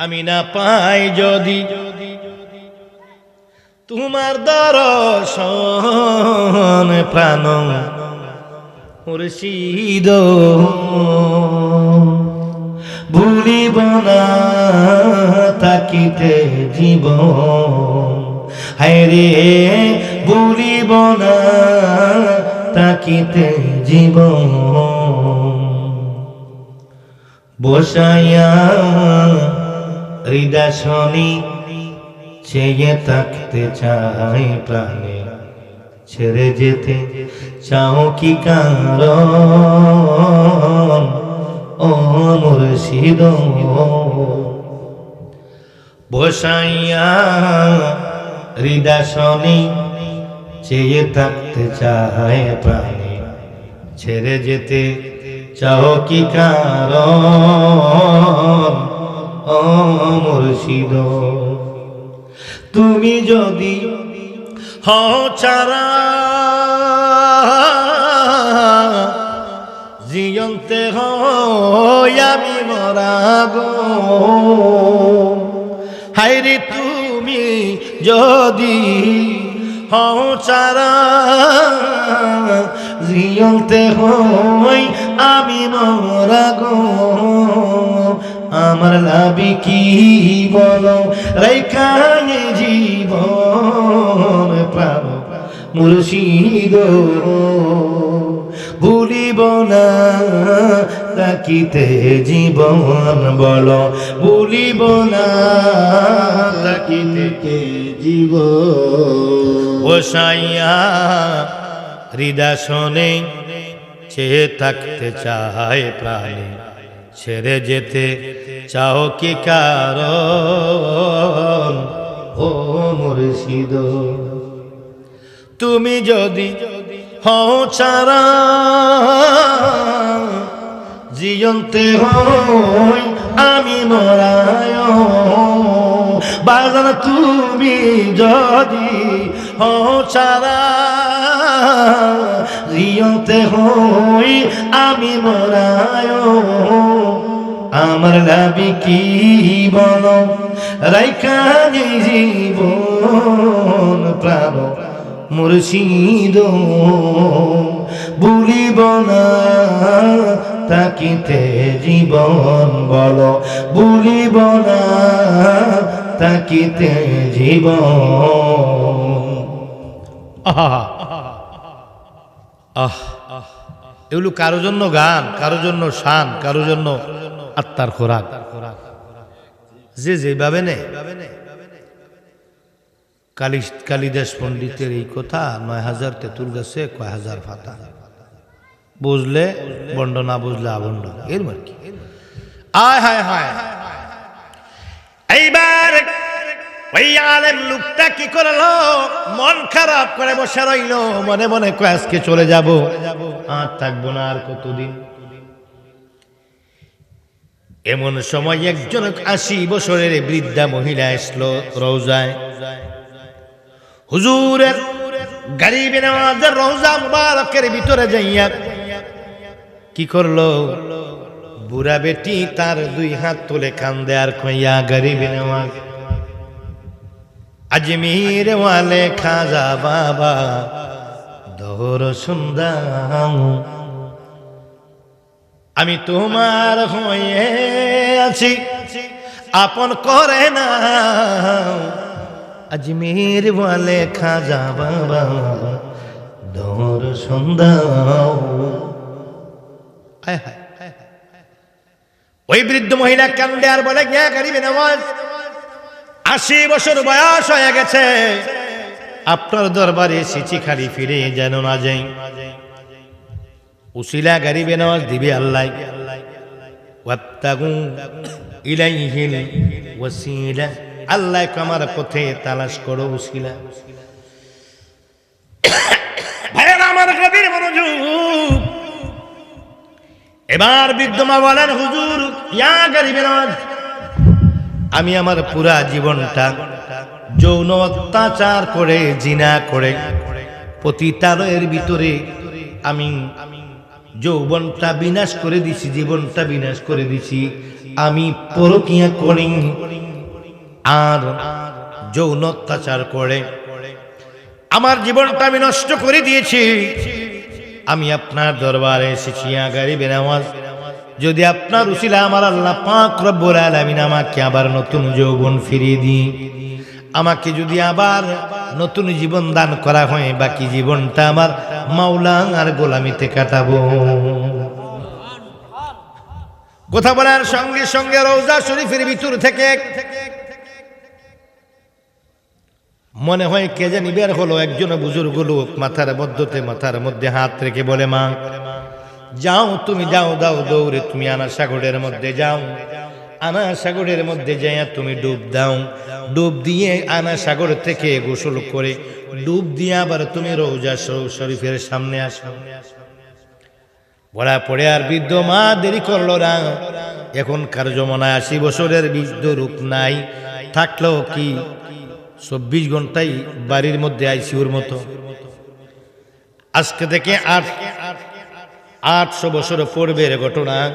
আমি না পাই যদি তোমার দর্শন প্রাণ মুর্শিদ। ভুলিব না তাকিতে জীব হায়রে ভুলিব না তাকিতে জীব বসাইয়া হৃদয় শনি চেয়ে থাকতে চাই প্রাণে। ছেড়ে যেতে চাও কি কারণ? ও মুর্শিদ, বসাইয়া হৃদয় শনি চেয়ে থাকতে চায় প্রাণে। ছেড়ে যেতে চাও কি কারণ? মুর্শিদ। তুমি যদি হও চারা জিয়ন্তে আমি মরাগো হাইরে তুমি যদি হও চারা জিয়ন্তে হই আমি মরাগো আমার লাভি কি বলো? রেখায় জীবন প্রাণ, মুর্শিদ। ভুলিব না, তাকিতে জীবন বলো। ভুলিব না, তাকিতে জীবন? বসাইয়া হৃদয় চেয়ে থাকতে চায় প্রাণে। ছেড়ে যেতে চাও কি কারণ? ও মুর্শিদ, তুমি যদি হও চারা জিয়ন্তে হই আমি মরায় বাজান তুমি যদি হও চারা জিয়ন্তে হই আমি মরায়। আমার লাভি কি বলো? রাইখানি জীবন প্রাণ। মুর্শিদ ভুলিব না, তাকিতে জীবন বলো। ভুলিব না, তাকিতে জীবন। আহা। আহ, এগুলো কারও জন্য গান, কারও জন্য শান, কারও জন্য আত্মার খোরাক। যে যেভাবে নেয় কালী কালিদাস পণ্ডিতের এই কথা নয় হাজার তেঁতুল গাছে, কয় হাজার ফাতা। বুঝলে, বন্ড না বুঝলে আবন্ড। এর আর কি? আয়, হায় হায়। এইবার ওই আলেম লোকটা কি করল? মন করে বসে রইল। মনে মনে আজকে চলে যাব। আর থাকব না আর কতদিন? এমন সময় একজন আশি বছরের বৃদ্ধা মহিলা আসলো রোজায় হুজুরের গরিব নওয়াজের রোজা মুবারকের ভিতরে যাইয়া কি করল? বুড়া বেটি তার দুই হাত তুলে কান্দে আর কইয়া গরিব নওয়াজ আজমির ওয়ালে খাজা বাবা, দোর সুন্দর। আমি তোমার হয়ে আছি, আপন করে না আজমির বলে খাজা বাবা, দোর সুন্দর। ওই বৃদ্ধ মহিলা কান্দে আর বলে, গিয়া গরিবে নামাজ। আশি বছর বয়স হয়ে গেছে। আপনার দরবারে এসেছি খালি ফিরে যেন না যাই। উসিলা গরিবে নামাজ দিবে আল্লাহ। করো এবার বিদ্যমা বলেন হুজুর, ইয়া গরিবে আমি আমার পুরা জীবনটা যৌন অত্যাচার করে, জিনা করে পতিতালয়ের ভিতরে আমি যৌবনটা বিনাশ করে দিছি, জীবনটা বিনাশ করে দিছি। আমি পরকিয়া করি আর যৌন অত্যাচার করে। আমার জীবনটা আমি নষ্ট করে দিয়েছি। আমি আপনার দরবারে এসেছি, আগারি বেনামাজ। যদি আপনার উসিলা আমার আল্লাহ পাক রব্বুল আলামিন আমাকে আবার নতুন যৌবন ফিরিয়ে দিই আমাকে যদি আবার নতুন জীবন দান করা হয়, বাকি জীবনটা আমার মাওলা আর গোলামিতে কাটাবো। কথা বলার সঙ্গে সঙ্গে রৌজা শরীফের ভিতর থেকে মনে হয় কে জানি বের হলো, একজন বুজুর্গ লোক মাথার মধ্যতে, মাথার মধ্যে হাত রেখে বলে, মা যাও, তুমি যাও, দাও দৌড়ে, তুমি আনা সাগরের মধ্যে যাও। আনা সাগরের মধ্যে যাইয়া তুমি ডুব দাও। ডুব দিয়ে আনা সাগর থেকে গোসল করে, ডুব দিয়ে আবার তুমি রৌজা শরীফের সামনে আসো। পড়া পড়ে আর বৃদ্ধ মা, দেরি করল না। এখনকার জমানায় আশি বছরের বৃদ্ধ রূপ নাই। থাকলেও কি চব্বিশ ঘন্টাই বাড়ির মধ্যে আইসিউর মতো? আজকে থেকে আট আটশো বছর পূর্বের ঘটনা।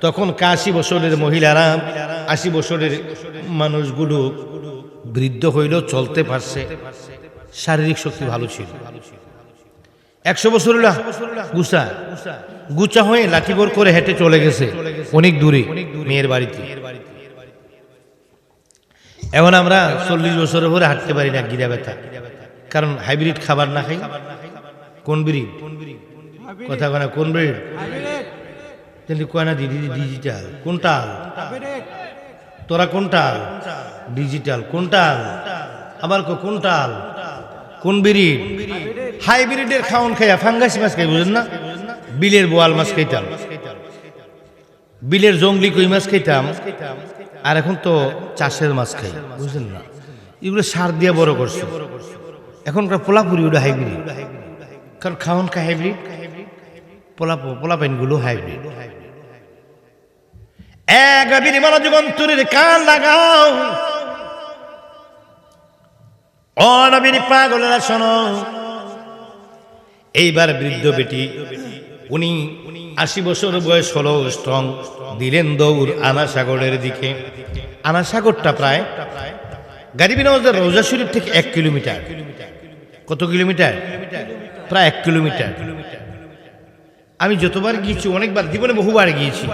তখন কাশি বছরের মহিলারা, আশি বছরের মানুষগুলো বৃদ্ধ হইলেও চলতে পারছে। শারীরিক শক্তি ভালো ছিল। একশো বছর গুসা গুচা হয়ে লাঠিগোর করে হেঁটে চলে গেছে। অনেক দূরে, মেয়ের বাড়িতে। এখন আমরা চল্লিশ বছরের পরে হাঁটতে পারি না, গিরা ব্যথা। কারণ হাইব্রিড খাবার না খাই। কোন ব্রিড? কথা কয় না কোন ব্রিড তাহলে কয় না দিদি ডিজিটাল কোনটা তোরা কোনটা ডিজিটাল কোনটা আবার কো কোনটা কোন ব্রিড হাইব্রিডের খাওন খাইয়া ফাঙ্গাসি মাছ খাই বুঝেন না বিলের বোয়াল মাছ খাইতাম বিলের জঙ্গলি কই মাছ খাইতাম আর এখন তো চাষের মাছ খাই বুঝলেন না এগুলো সার দিয়ে বড় করছে এখনকার পোলাপুরি ওটা হাইব্রিড কারণ খাওন খা হাইব্রিড পোলা পোলা গুলো হাইব্রিড এক মনোযোগ অন্তরের কান লাগাও। অনবীর পাগলেরা শোনো। এইবার বৃদ্ধ বেটি, উনি আশি বছর বয়স হলো স্ট্রং, দিলেন দৌড় আনা সাগরের দিকে। আনা সাগরটা প্রায় গাড়ি বিনাজের রোজা শরীফ থেকে এক কিলোমিটার। কত কিলোমিটার? প্রায় এক কিলোমিটার। আমি যতবার গিয়েছি, অনেকবার, জীবনে বহুবার গিয়েছি।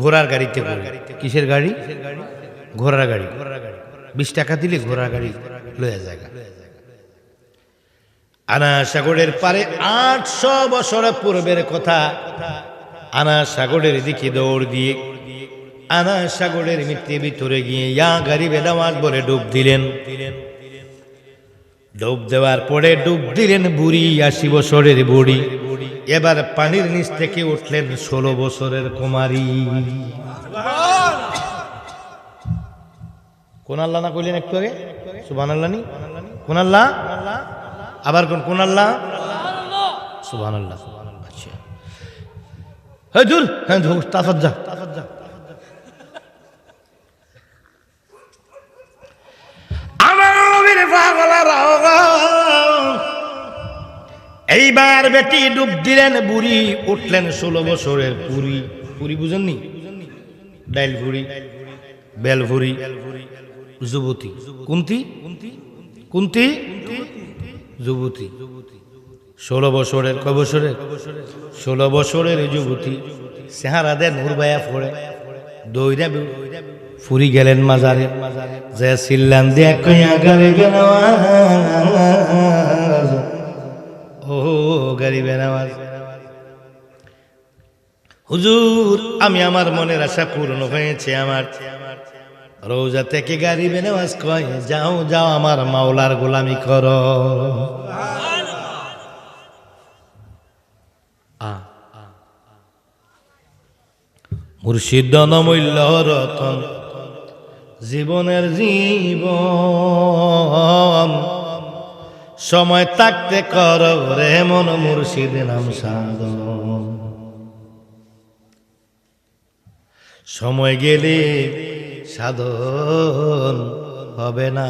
ঘোড়ার গাড়িতে কিসের গাড়ি? ঘোড়ার গাড়ি। বিশ টাকা দিলে ঘোড়ার গাড়ি লয়ে জায়গা আনা সাগরের পারে আটশো বছর পূর্বের কথা। আনা সাগরের দিকে দৌড় দিয়ে আনা সাগরের মিত্রে ভিতরে গিয়ে ইয়া গাড়ি বেদামাজ বলে ডুব দিলেন। ডুব দেওয়ার পরে ডুব দিলেন বুড়ি আশি বছরের বুড়ি। এবার পানির নিচ থেকে উঠলেন ষোলো বছরের কুমারী। কোন আল্লাহ না কইলেন একটু আগে? সুবান আল্লাহ নি? কোন আল্লাহ? আবার কোন কোন আল্লাহ? সুবান আল্লাহ আচ্ছা। হ্যাঁ তাফত যা আমার নবীর পাগলারা এইবার বেটি ডুব দিলেন বুড়ি, উঠলেন ষোলো বছরের পুরি। পুরি বুঝেননি? ডাইল ভুড়ি বেল ভুড়ি যুবতী। কুন্তি? কুন্তি? যুবতী। ষোলো বছরের ক বছরের? ষোলো বছরের যুবতী। চেহারা দেন উর্বায়া ফোড়ে। দইরা ফুরি গেলেন মাজারে। যে সিল্লান দিয়া কইয়া বেনাওয়াজ ও গাড়ি বেনাওয়াজ হুজুর, আমি আমার মনের আশা পূর্ণ হয়েছে আমার। রোজা থেকে গাড়ি বেনাওয়াজ কয়, যাও যাও আমার মাওলার গোলামি কর। মুর্শিদ নমূল্য রতন, জীবনের জীবন। সময় থাকতে কর রে মন মুর্শিদ নাম সাধন সময় গেলে সাধন হবে না।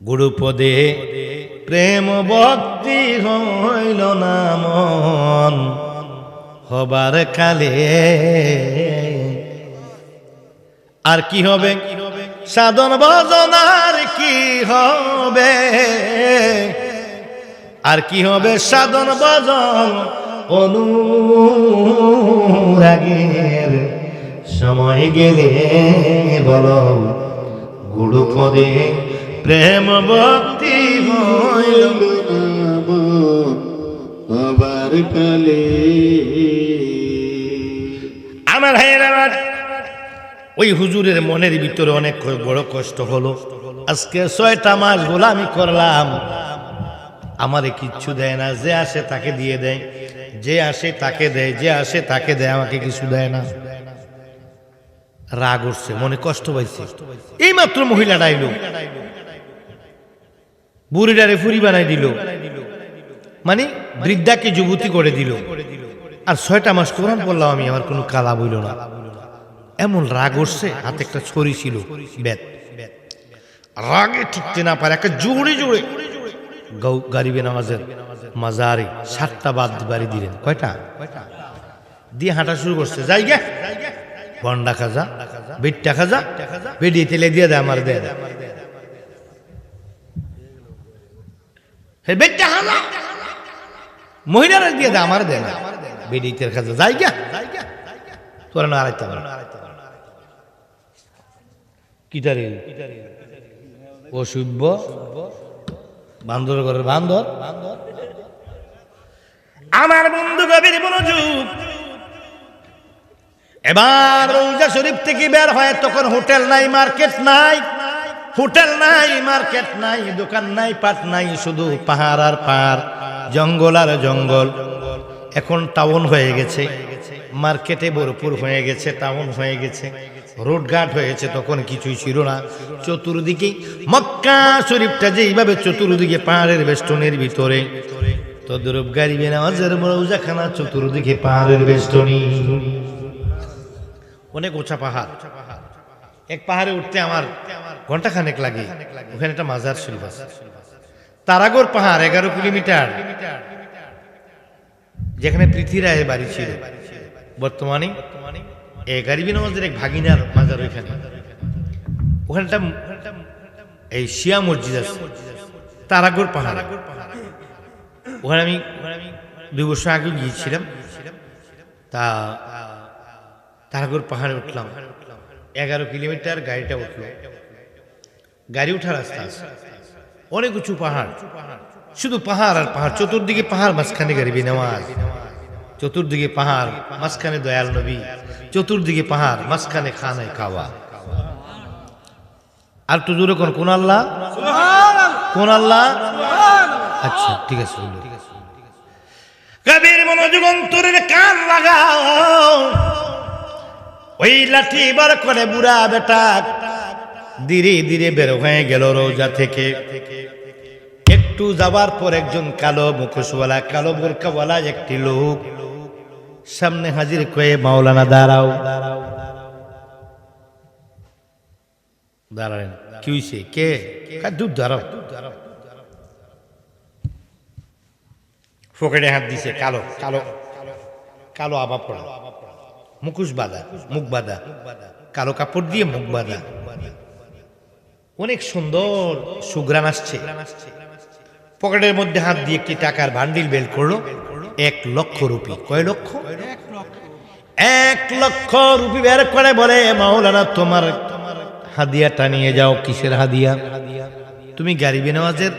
গুরুপদে প্রেম ভক্তি হইল না মন, হবার কালে আর কি হবে? সাধন ভজন আর কি হবে? আর কি হবে সাধন ভজন অনুরাগের? সময় গেলে বলো, গুরু পদে প্রেম ভক্তি আমার আমার ওই হুজুরের মনের ভিতরে অনেক বড় কষ্ট হলো। আজকে ছয়টা মাস গোলামি করলাম। আমারে কিচ্ছু দেয় না, যে আসে তাকে দিয়ে দেয়। যে আসে তাকে দেয়, যে আসে তাকে দেয়, আমাকে কিছু দেয় না। রাগ উঠছে, মনে কষ্ট পাইছে। এই মাত্র মহিলাটা এলো বুড়িটারে ফুরি বানাই দিল। মানে বৃদ্ধাকে যুবতী করে দিল। আর ছয়টা মাস কোরআন পড়লাম আমি, আমার কোনো কালা বইল না। এমন রাগ উঠছে হাতে একটা ছড়ি ছিল বেত রাগে ঠিকতে না পারে একটা জোরে জোরে। গারিবে নামাজের মাজারে সাতটা বাদ বাড়ি দিলেন। কয়টা? দিয়ে হাঁটা শুরু করছে। যাই গে। বন্ডা খাজা, বেটটা খাজা, বেডিয়ে তেলে দিয়ে দেয় আমার দেয়। বেটটা হালা মহিলারা দিয়ে দেয়, আমার দেয় না। বেডিতের খাজা। যাই গে। তোরা না আড়াইতে বান্দর বান্দর? আমার বন্ধু কবির মনোযোগ। এবার রৌজা শরীফ থেকে বের হয়, তখন হোটেল নাই, মার্কেট নাই। হোটেল নাই, মার্কেট নাই, দোকান নাই, পাট নাই, শুধু পাহাড় আর পাহাড়, জঙ্গল আর জঙ্গল। এখন টাউন হয়ে গেছে। মার্কেটে ভরপুর হয়ে গেছে, টাউন হয়ে গেছে, রোডঘাট হয়েছে, তখন কিছুই ছিল না। চতুর্দিকে মক্কা শরীফটা যেইভাবে চতুর্দিকে পাহাড়ের বেষ্টনের ভিতরে, তদরূপ গাড়ি বেনামাজের মৌজাখানা চতুর্দিকে পাহাড়ের বেষ্টনী। অনেক উঁচা পাহাড়। এক পাহাড়ে উঠতে আমার ঘণ্টা খানেক লাগে, ওখানে একটা মাজার শিল্প তারাগর পাহাড়, এগারো কিলোমিটার, যেখানে পৃথিবীরায় বাড়ি ছিল। বর্তমানে গারিবি নামাজের এক ভাগিনার মাজার ওইখানে। ওখানে একটা এই শিয়া মসজিদ আছে তারাগর পাহাড়। ওখানে আমি দুই বছর আগে গিয়েছিলাম। তা তারাগর পাহাড়ে উঠলাম। এগারো কিলোমিটার গাড়িটা উঠল। গাড়ি উঠার রাস্তা আছে। অনেক উঁচু পাহাড়। শুধু পাহাড় আর পাহাড়, চতুর্দিকে পাহাড় মাঝখানে গাড়ি নামাজ। চতুর্দিকে পাহাড়, মাঝখানে দয়াল নবী, চতুর্দিকে পাহাড়, মাঝখানে খানায় খাওয়া আর তো জোরে কোন কোন আল্লাহ? কোন আল্লাহ? আচ্ছা ঠিক আছে। কবির মনোযোগ অন্তরের কান লাগাও। ওই লাঠি বার করে বুড়া বেটা ধীরে ধীরে বের হয়ে গেল রোজা থেকে। একটু যাবার পর একজন কালো মুখোশওয়ালা, কালো বোরকাওয়ালা একটি লোক সামনে হাজির কয়ে মাওলানা দাঁড়াও। দাঁড়ালেন। কি হইছে? কে? দুধ দাঁড়াও ফকেটে হাত দিছে, কালো কালো কালো আবা পড়া মুখোশ বাঁধা, মুখ বাঁধা, কালো কাপড় দিয়ে মুখ বাঁধা। অনেক সুন্দর সুগ্রান আসছে। পকেটের মধ্যে হাত দিয়ে একটি টাকার বান্ডিল বের করল। এক লক্ষ রুপি। কয় লক্ষ? এক লক্ষ। রুপি। বের করে বলে মাওলানা তোমার হাদিয়াটা নিয়ে যাও কিসের হাদিয়া? তুমি গাড়ি বেনামাজের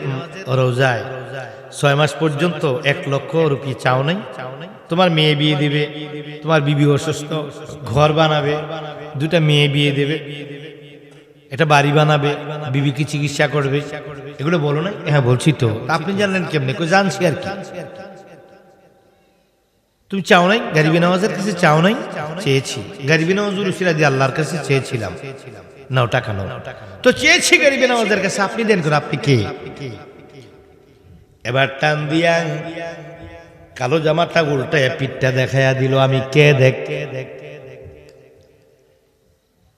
রোজায় ছয় মাস পর্যন্ত এক লক্ষ রুপি চাও নাই? তোমার মেয়ে বিয়ে দিবে তোমার বিবি অসুস্থ ঘর বানাবে দুটা মেয়ে বিয়ে দেবে এটা বাড়ি বানাবে বিবিকে চিকিৎসা করবে। এগুলো বলো না হ্যাঁ বলছি তো। আপনি জানলেন কেমনি? জানছি আর কি। তুমি চাও নাই? গারিবি নামাজের কাছে চাও নাই? চেয়েছি। গারিবি নামাজ রুসিরা দিয়ে আল্লাহর কাছে চেয়েছিলাম। নাও, টাকা নাও। তো চেয়েছি গারিবি নামাজের কাছে। আপনি দেন করে, আপনি কে? এবার টান দিয়া কালো জামাটা উল্টায় পিঠটা দেখাইয়া দিল, আমি কে দেখ?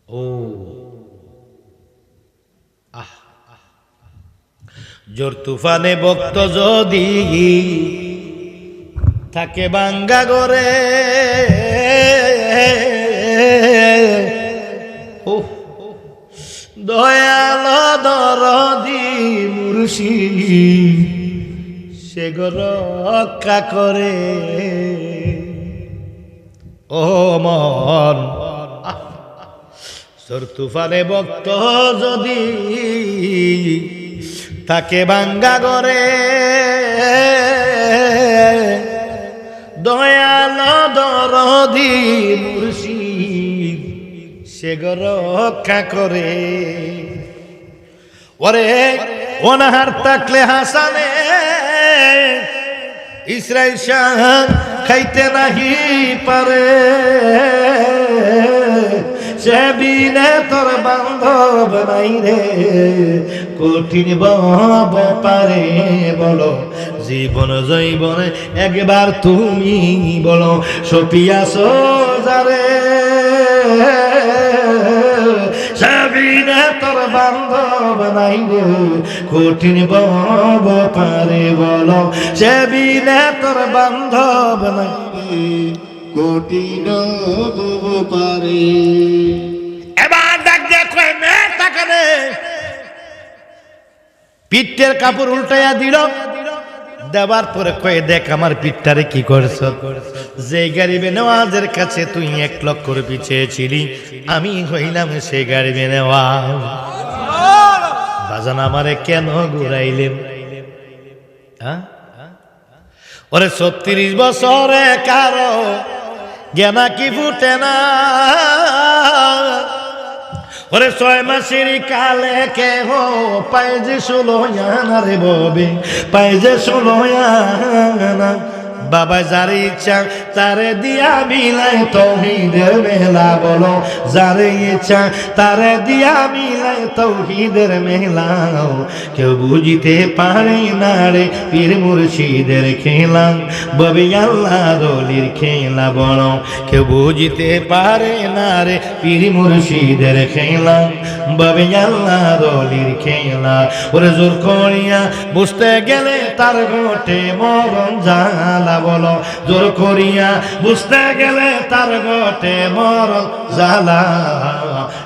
ও। আহ। জোর তুফানে বক্ত যদি থাকে বাঙ্গা গরে দয়াল দরদি মুর্শি, সে রক্ষা করে। ও মন। সর তুফানে ভক্ত যদি তাকে বাঙ্গা করে দয়াল দরদি মুর্শিদ, সে রক্ষা করে। ওরে ওনাহার থাকলে হাসানে ইসরায়েল শাহ খাইতে নাহি পারে। সে বিনে তোর বান্ধব নাই রে, কঠিন বব পারে বলো জীবন জৈবনে একবার তুমি বলো, সপিয়া সোজারে। সাবিনে তোর বান্ধব নাই রে, কঠিন বব পারে বলো, সাবিনে তোর বান্ধব নাই কঠিন বব পারে। এবার দেখো তাকানে পিঠের কাপড় উল্টাইয়া দিল। দেবার পরে কয়ে দেখ আমার পিঠটারে কি করছ? যে গাড়িবে নেওয়াজের কাছে তুই এক লক্ষ পিছিয়েছিলি আমি হইলাম সেই গাড়িবে নেওয়াজ। বাজান আমারে কেন ঘুরাইলেন? হ্যাঁ? ওরে ছত্রিশ বছরে কারও জ্ঞানা কি ফুটে না? ওরে ছয় মাসের কালে কে হো পাই যে ষোলো ববে পাই যে ষোলো আনা। বাবা, যার ইচ্ছা, তারে দিয়া মিলাই তৌহিদের মেলা বলো। যার ইচ্ছা, তারে দিয়া মিলাই তৌহিদের মেলাও কেউ বুঝিতে পারে না রে পীর মুর্শিদের খেলা। ববে আল্লাহ দলির খেলা বলো। কেউ বুঝিতে পারে না রে পীর মুর্শিদের খেলা। ববে আল্লাহ দলির খেলা। ওরে জোর করিয়া বুঝতে গেলে তার গোটে মরণ জালা বলো, জোর করিয়া বুঝতে গেলে তার গোটে মরণ জালা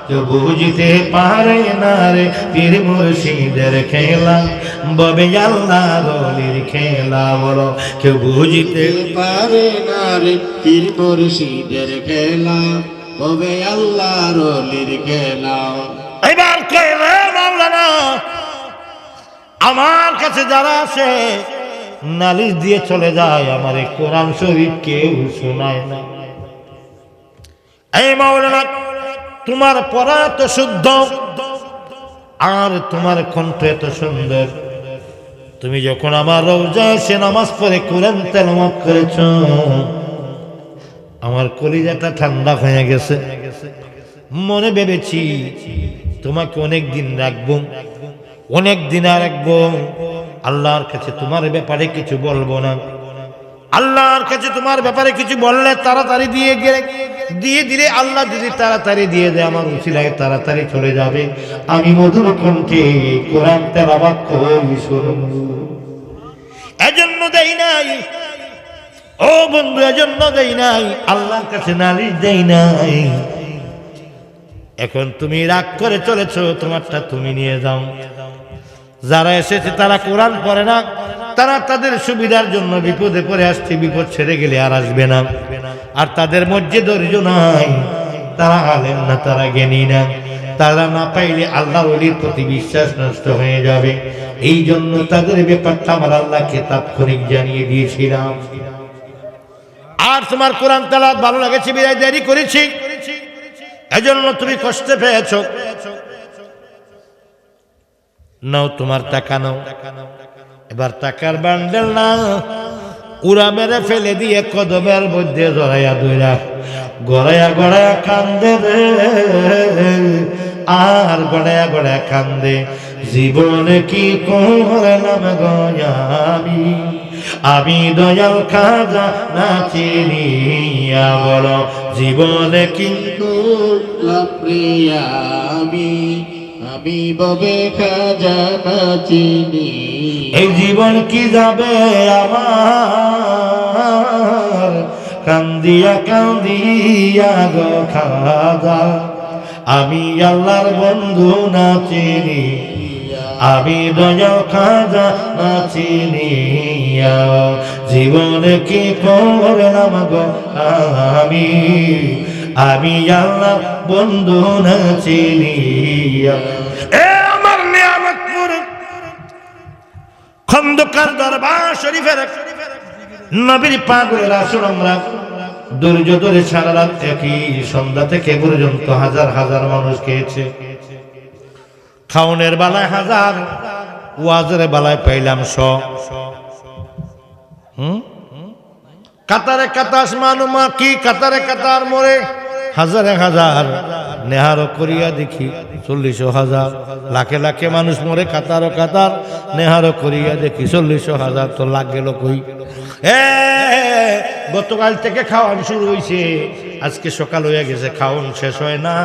কেউ বুঝিতে পারে না রে পীর মুর্শিদের খেলা, ববে আল্লাহ রলির খেলা বলো। কেউ বুঝিতে পারে না রে পীর মুর্শিদের খেলা, ববে আল্লাহ রলির খেলা। এবার কে রে মাওলানা? আমার কাছে যারা আছে নালিশ দিয়ে চলে যায়, আমার এই কোরআন শরীফ কেউ শোনায় না। এই মাওলানা, তোমার পড়া তো শুদ্ধ, আর তোমার কণ্ঠ এত সুন্দর। তুমি যখন আমার রোজায় সে নামাজ পড়ে কোরআন তেলাওয়াত করেছ, আমার কলিজাটা ঠান্ডা হয়ে গেছে। মনে ভেবেছি তোমাকে অনেক দিন রাখব অনেক দিন আর রাখব। আল্লাহর কাছে তোমার ব্যাপারে কিছু বলব না। আল্লাহর কাছে তোমার ব্যাপারে কিছু বললে তাড়াতাড়ি দিয়ে গেলে দিয়ে দিলে আল্লাহ যদি তাড়াতাড়ি দিয়ে দেয়, আমার উচিলায় তাড়াতাড়ি চলে যাবে। আমি মধুর কণ্ঠে কোরআন তেলাবাদ করি শুনব এজন্য দেই নাই। ও বন্ধু, এজন্য দেই নাই। আল্লাহর কাছে নালিশ দেই নাই। এখন তুমি রাগ করে চলেছো, তোমারটা তুমি নিয়ে যাও। যারা এসেছে তারা কোরআন পড়ে না, তারা তাদের সুবিধার জন্য বিপদে পড়ে আসছে, বিপদ ছেড়ে গেলে আর আসবে না। আর তাদের মধ্যে ধৈর্য নাই, তারা আলেন না, তারা জ্ঞানী না। তারা না পাইলে আল্লাহ অলির প্রতি বিশ্বাস নষ্ট হয়ে যাবে। এই জন্য তাদের ব্যাপারটা আমার আল্লাহকে তাৎক্ষণিক জানিয়ে দিয়েছিলাম। আর তোমার কোরআন তালা ভালো লাগেছে, বিদায় দেরি করেছি। এজন্য তুমি কষ্টে পেয়েছ। নাও তোমার টাকা নাও। এবার টাকার বান্ডেল না উড়া মেরে ফেলে দিয়ে কদমের মধ্যে জড়াইয়া দইরা গড়াইয়া গড়াইয়া কান্দে রে। আর গড়াইয়া গড়াইয়া কান্দে। জীবনে কি করলাম গয়ামি আমি? দয়াল খাজা না চিনিয়া বলো, জীবনে কি করলাম আমি? আমি ববে খাজানা চিনি এই জীবন কি যাবে আমার? কান্দিয়া কান্দিয়া গো খাজা, আমি আল্লাহর বন্ধু না চিনি। আমি দয়া খাজা না চিনি। জীবনে কি করলাম গো আমি? আমি আল্লাহ, বন্ধু না চিনি। আমার নিয়ামতপুর খন্দকার দরবার শরীফের নবীর পাগলের আসর আমরা ধৈর্য ধরে সারা রাত একই সন্ধ্যা থেকে পর্যন্ত হাজার হাজার মানুষ খেয়েছে। খাওনের বেলায় হাজার, ওয়াজের বেলায় পাইলাম হুম? কাতারে কাতাস মানুমা কি কাতারে কাতার মরে হাজারে হাজার, নেহারও করিয়া দেখি, চল্লিশ হাজার। লাখে লাখে মানুষ মরে কাতার কাতার, নেহারও করিয়া দেখি, চল্লিশ হাজার তো লাখ গেল কই গতকাল থেকে খাওয়ান শুরু হয়েছে আজকে সকাল হয়ে গেছে, খাওন শেষ হয় না।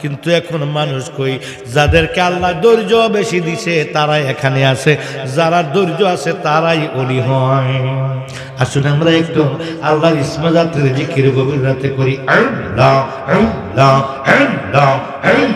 কিন্তু এখন মানুষ কই, যাদেরকে আল্লাহ ধৈর্য বেশি দিছে, তারাই এখানে আছে। যারা ধৈর্য আছে, তারাই অলি হয়। আসলে আমরা একটু আল্লাহর ইসমা যাত্রীর জিকির গভীর রাতে করি, আল্লাহ আল্লাহ আল্লাহ আল্লাহ।